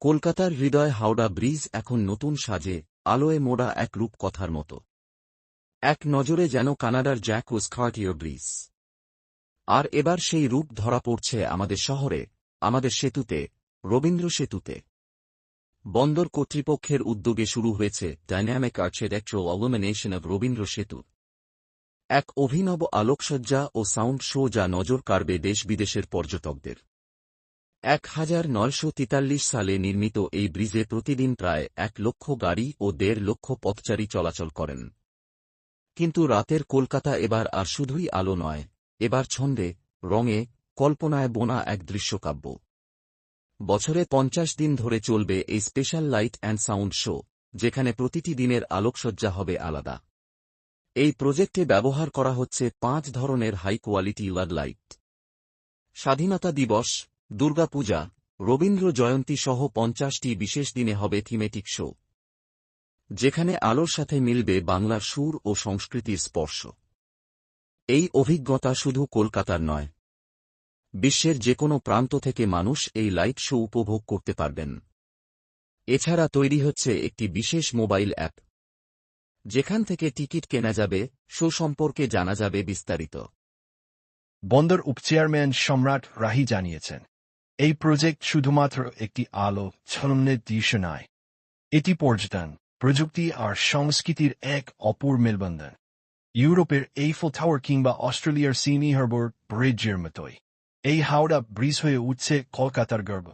কলকাতার হৃদয় হাওড়া ব্রিজ এখন নতুন সাজে, আলোয় মোড়া এক রূপকথার মতো। এক নজরে যেন কানাডার জ্যাক ও স্কার্টিও ব্রিজ। আর এবার সেই রূপ ধরা পড়ছে আমাদের শহরে, আমাদের সেতুতে, রবীন্দ্র সেতুতে। বন্দর কর্তৃপক্ষের উদ্যোগে শুরু হয়েছে dynamic architectural illumination of Rabindra Setu. এক অভিনব আলোকসজ্জা ও সাউন্ড শো যা নজর কাড়বে দেশ বিদেশের পর্যটকদের। এক হাজার নয়শো তেতাল্লিশ সালে নির্মিত এই ব্রিজে প্রতিদিন প্রায় এক লক্ষ গাড়ি ও দেড় লক্ষ পথচারী চলাচল করেন। কিন্তু রাতের কলকাতা এবার আর শুধুই আলো নয়, এবার ছন্দে, রঙে, কল্পনায় বোনা এক দৃশ্যকাব্য। বছরে পঞ্চাশ দিন ধরে চলবে এই special light and sound show, যেখানে প্রতিটি দিনের আলোকসজ্জা হবে আলাদা। এই প্রজেক্টে ব্যবহার করা হচ্ছে পাঁচ ধরনের হাই কোয়ালিটি লাইট। স্বাধীনতা দিবস দুর্গাপূজা রবীন্দ্র জয়ন্তী সহ পঞ্চাশটি বিশেষ দিনে হবে থিমেটিক শো যেখানে আলোর সাথে মিলবে বাংলার সুর ও সংস্কৃতির স্পর্শ। এই অভিজ্ঞতা শুধু কলকাতার নয়, বিশ্বের যে কোনো প্রান্ত থেকে মানুষ এই লাইট শো উপভোগ করতে পারবেন। এছাড়া তৈরি হচ্ছে একটি বিশেষ মোবাইল অ্যাপ যেখান থেকে টিকিট কেনা যাবে, শো সম্পর্কে জানা যাবে বিস্তারিত। বন্দর উপচেয়ারম্যান সম্রাট রাহি জানিয়েছেন। এই প্রজেক্ট শুধুমাত্র একটি আলো ছলনের দৃশ্য নয়, এটি পর্যটন, প্রযুক্তি আর সংস্কৃতির এক অপূর মেলবন্ধন। ইউরোপের এইফল টাওয়ার কিংবা অস্ট্রেলিয়ার সিনি হারবর ব্রিজের মতোই। এই হাওড়া ব্রিজ হয়ে উঠছে কলকাতার গর্ব।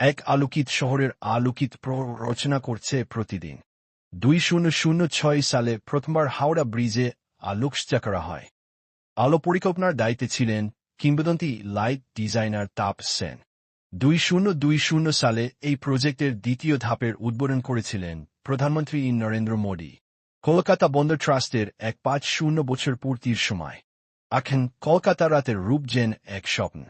এক আলোকিত শহরের আলোকিত রচনা করছে প্রতিদিন। দুই শূন্য শূন্য ছয় সালে প্রথমবার হাওড়া ব্রিজে আলোকসজ্জা করা হয়। আলো পরিকল্পনার দায়িত্বে ছিলেন কিংবদন্তি লাইট ডিজাইনার তাপ সেন। দুই শূন্য দুই শূন্য সালে এই প্রজেক্টের দ্বিতীয় ধাপের উদ্বোধন করেছিলেন প্রধানমন্ত্রী নরেন্দ্র মোদী। কলকাতা বন্দর ট্রাস্টের এক পাঁচ শূন্য বছর পূর্তির সময়। এখন কলকাতা রাতের রূপ যেন এক স্বপ্ন।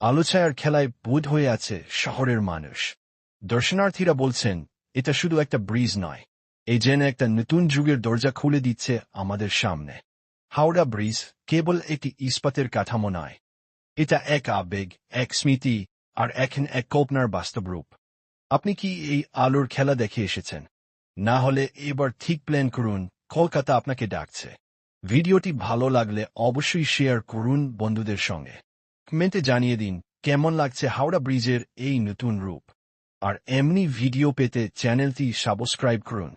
আলোছায়ার খেলায় বোধ হয়ে আছে শহরের মানুষ। দর্শনার্থীরা বলছেন, এটা শুধু একটা ব্রিজ নয়। এই যেন একটা নতুন যুগের দরজা খুলে দিচ্ছে আমাদের সামনে। হাওড়া ব্রিজ কেবল একটি ইস্পাতের কাঠামো নয়। এটা এক আবেগ, এক স্মৃতি আর এখন এক কল্পনার বাস্তব রূপ। আপনি কি এই আলোর খেলা দেখে এসেছেন? না হলে এবার ঠিক প্ল্যান করুন, কলকাতা আপনাকে ডাকছে। ভিডিওটি ভালো লাগলে অবশ্যই শেয়ার করুন বন্ধুদের সঙ্গে। কমেন্টে জানিয়ে দিন, কেমন লাগছে হাওড়া ব্রিজের এই নতুন রূপ? আর এমনি ভিডিও পেতে চ্যানেলটি সাবস্ক্রাইব করুন।